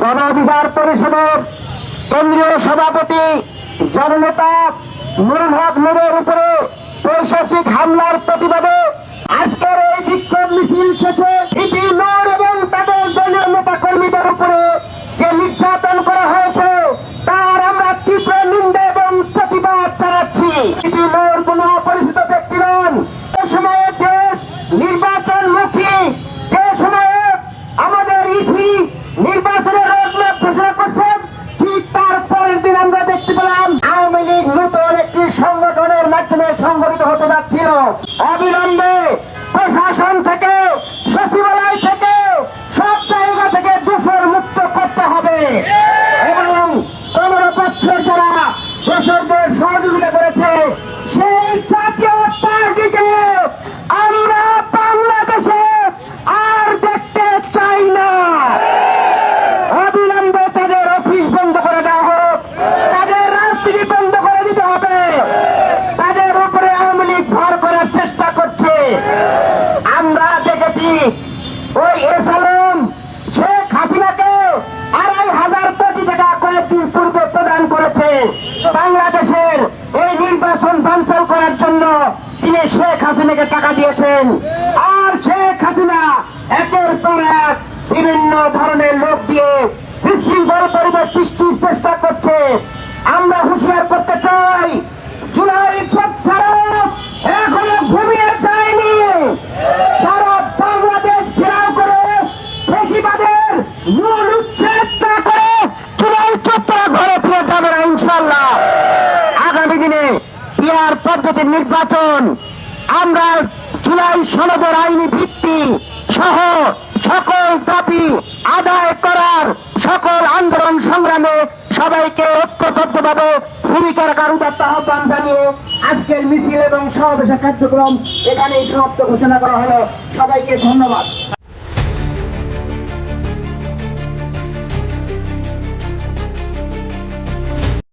গণ অধিকার পরিষদের কেন্দ্রীয় সভাপতি জননেতা নুরুল হক নুরের উপরে প্রশাসিক হামলার প্রতিবাদে আজকের এই বিক্ষোভ মিছিল শেষে ইপি নূর এবং তাদের দলীয় নেতা কর্মীদের উপরে যে নির্যাতন করা হয়েছে, তার আমরা তীব্র নিন্দা এবং প্রতিবাদ জানাচ্ছি। ইপি নূর কোন ঘোষণা করছেন ঠিক তার পরের দিন আমরা দেখতে পেলাম আওয়ামী লীগ নতুন একটি সংগঠনের মাধ্যমে সংগঠিত হতে যাচ্ছিল। অবিলম্বে প্রশাসন থেকে, সচিবালয় থেকে, সব জায়গা থেকে দূষণ মুক্ত করতে হবে। এবং পনেরো বছর যারা দোষরদের সহযোগিতা করেছে, সেই জাতীয় পার্টিকে আমরা বাংলাদেশে আর দেখতে চাই না অবিলম্বে তাদের অফিস বন্ধ করে দেওয়া হোক তাদের রাজনীতি বন্ধ করে দিতে হবে তাদের উপরে আওয়ামী লীগ ভর করার চেষ্টা করছে আমরা দেখেছি ওই এস আলম শেখ হাসিনাকে আড়াই হাজার কোটি টাকা কয়েকদিন পূর্বে প্রদান করেছে। বাংলাদেশের এই নির্বাচন বানচাল করার জন্য তিনি শেখ হাসিনাকে টাকা দিয়েছেন। আর শেখ হাসিনা একের পর এক বিভিন্ন ধরনের লোক দিয়ে বিশৃঙ্খল পদ্ধতির নির্বাচন আমরা জুলাই সনদের আইনি ভিত্তি সহ সকল দাবি আদায় করার সকল আন্দোলন সংগ্রামে সবাইকে ঐক্যবদ্ধভাবে ভূমিকা রাখার উদাত্ত আহ্বান জানিয়ে আজকের মিছিল এবং সমাবেশের কার্যক্রম এখানেই সমাপ্ত ঘোষণা করা হলো। সবাইকে ধন্যবাদ।